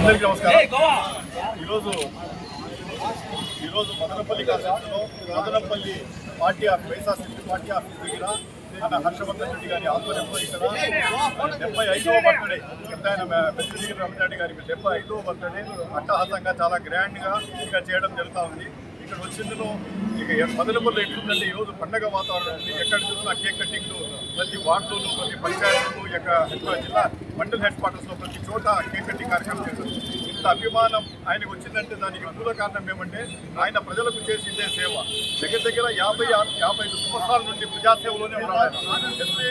అందరికీ నమస్కారం. ఈరోజు ఈరోజు మదనపల్లి కాన్స్టిట్యూషన్లో Madanapalle party office YSRCP party office దగ్గర మన హర్షవర్ధన్ రెడ్డి గారి ఆధ్వర్యంలో ఇక్కడ డెబ్బై ఐదవ బర్త్డే పెద్ద ఆయన పెద్దగిరి రమణారెడ్డి గారికి డెబ్బై ఐదవ బర్త్డే అట్టహాసంగా చాలా గ్రాండ్గా ఇక్కడ చేయడం జరుగుతూ ఉంది. ఇక్కడ వచ్చిందులో ఇక మదనపల్లి ఎట్లుందంటే ఈరోజు పండగ వాతావరణం ఉంది ఎక్కడ చూసినా కేక్ కటింగ్లు ప్రతి వార్డులోనూ ప్రతి పంచాయతీలు యొక్క జిల్లా మండల్ హెడ్ క్వార్టర్స్లో ప్రతి చోట కేక్ కటింగ్ కార్యక్రమం చేశారు. ఇంత అభిమానం ఆయనకు వచ్చిందంటే దానికి మూల కారణం ఏమంటే ఆయన ప్రజలకు చేసిందే సేవ. దగ్గర దగ్గర యాభై ఆరు యాభై ఐదు సంవత్సరాల నుండి ప్రజాసేవలోనే ఉన్నారు ఎస్పీ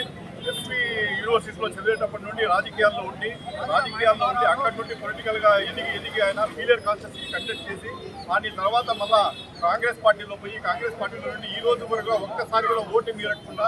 ఎస్పీ యూనివర్సిటీలో చదివేటప్పటి నుండి రాజకీయాల్లో ఉండి రాజకీయాల్లో ఉండి అక్కడి నుండి పొలిటికల్గా ఎదిగి ఎదిగి ఆయన సీనియర్ కాన్స్టిట్యూన్సీ కండక్ట్ చేసి దాని తర్వాత మళ్ళా కాంగ్రెస్ పార్టీలో పోయి కాంగ్రెస్ పార్టీలో నుండి ఈ రోజు వరకు ఒక్కసారి కూడా ఓటు మీరకుండా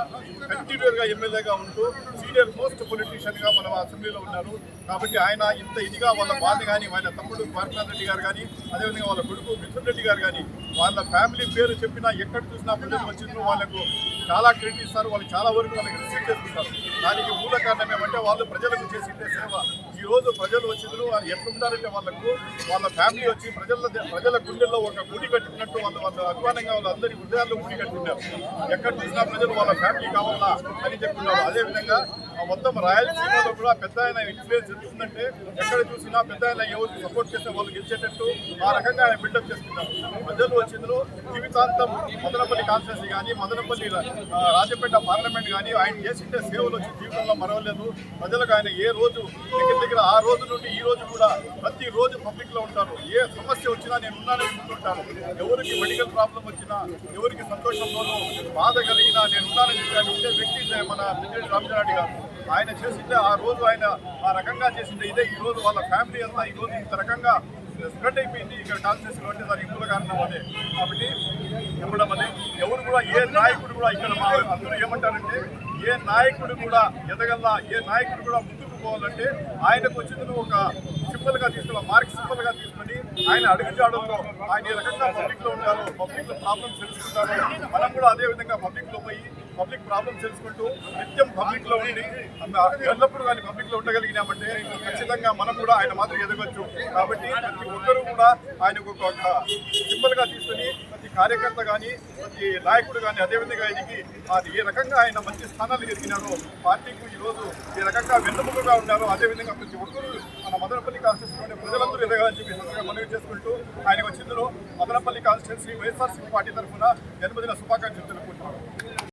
కంటిన్యూర్గా ఎమ్మెల్యేగా ఉంటూ సీనియర్ మోస్ట్ పొలిటీషియన్గా మన అసెంబ్లీలో ఉన్నారు. కాబట్టి ఆయన ఇంత ఇదిగా వాళ్ళ బాధ కానీ వాళ్ళ తమ్ముడు పార్కనాథ్ రెడ్డి గారు కానీ అదేవిధంగా వాళ్ళ కొడుకు మిథున్ రెడ్డి గారు కానీ వాళ్ళ ఫ్యామిలీ పేరు చెప్పినా ఎక్కడ చూసినా ప్రజలు వచ్చిందో వాళ్ళకు చాలా క్రెడిట్ ఇస్తారు వాళ్ళు చాలా వరకు వాళ్ళకి రిసీవ్ చేసుకుంటారు. దానికి మూల కారణం ఏమంటే వాళ్ళు ప్రజలకు చేసిందే సేవ. ఈ రోజు ప్రజలు వచ్చిందో వాళ్ళు ఎట్లుంటారంటే వాళ్ళకు వాళ్ళ ఫ్యామిలీ వచ్చి ప్రజల ప్రజల గుండెల్లో ఒక గుడి కట్టుకున్నట్టు వాళ్ళు వాళ్ళ అభిమానంగా వాళ్ళు అందరి హృదయాల్లో గుడి కట్టుకున్నారు ఎక్కడ చూసినా ప్రజలు వాళ్ళ ఫ్యామిలీ కావాలా అని చెప్తున్నారు. అదేవిధంగా మొత్తం రాయలసీమలో కూడా పెద్ద ఆయన ఇన్ఫ్లుయెన్స్ ఎదుగుతుందంటే ఎక్కడ చూసినా పెద్ద ఆయన ఎవరు సపోర్ట్ చేస్తే వాళ్ళు గెలిచేటట్టు ఆ రకంగా ఆయన బిల్డప్ చేసుకుంటారు ప్రజలు వచ్చిందో జీవితాంతం మదనపల్లి కాన్స్టిట్యూన్సీ కానీ మదనపల్లి రాజపేట పార్లమెంట్ కానీ ఆయన చేసింటే సేవలు వచ్చి జీవితంలో మరవలేదు. ప్రజలకు ఆయన ఏ రోజు దగ్గర దగ్గర ఆ రోజు నుండి ఈ రోజు కూడా ప్రతి రోజు పబ్లిక్లో ఉంటారు. ఏ సమస్య వచ్చినా నేను ఉన్నానని చెప్తుంటాను ఎవరికి మెడికల్ ప్రాబ్లం వచ్చినా ఎవరికి సంతోషంలోనూ బాధ కలిగినా నేను ఉన్నానని చెప్పాను. వ్యక్తి మన పిన్నెల్లి రామచంద్రారెడ్డి గారు ఆయన చేసిందే ఆ రోజు ఆయన ఆ రకంగా చేసిందే ఇదే ఈ రోజు వాళ్ళ ఫ్యామిలీ అంతా ఈ రోజు ఇంత రకంగా స్ప్రెడ్ అయిపోయింది. ఇక్కడ కాన్స్టిట్యూషన్ అంటే దానికి మూల కారణం అదే. కాబట్టి చెప్పడం అదే. ఎవరు కూడా ఏ నాయకుడు కూడా ఇక్కడ మా అందరూ ఏమంటారంటే ఏ నాయకుడు కూడా ఎదగల్లా ఏ నాయకుడు కూడా ముందుకు పోవాలంటే ఆయనకు వచ్చింది ఒక సింపుల్గా తీసుకున్న మార్క్ సింపుల్గా తీసుకొని ఆయన అడుగుజాడల్లో ఆయన ఏ రకంగా పబ్లిక్లో ఉంటారో పబ్లిక్లో ప్రాబ్లమ్స్ తెలుసుకుంటారో మనం కూడా అదే విధంగా పబ్లిక్లో పోయి పబ్లిక్ ప్రాబ్లమ్స్ తెలుసుకుంటూ నిత్యం పబ్లిక్లో ఉండి ఎల్లప్పుడూ కానీ పబ్లిక్లో ఉండగలిగినామంటే ఖచ్చితంగా మనం కూడా ఆయన మాదిరి ఎదగొచ్చు. కాబట్టి ప్రతి ఒక్కరూ కూడా ఆయనకు ఒక- సింబల్గా సింబల్గా తీసుకుని ప్రతి కార్యకర్త కానీ ప్రతి నాయకుడు కానీ అదేవిధంగా ఎదిగి అది ఏ రకంగా ఆయన మంచి స్థానాలు ఎదిగినారో పార్టీకి ఈ రోజు ఏ రకంగా వెన్నుముకగా ఉన్నారో అదేవిధంగా ప్రతి ఒక్కరూ మన మదనపల్లి కాన్స్టిట్యూన్సీ ప్రజలందరూ ఎదగాలని చెప్పి మనవి చేసుకుంటూ ఆయన వచ్చిందులో మదనపల్లి కాన్స్టిట్యూన్సీ వైఎస్ఆర్సీపీ పార్టీ తరఫున జన్మదిన శుభాకాంక్షలు తెలుపుకుంటున్నాను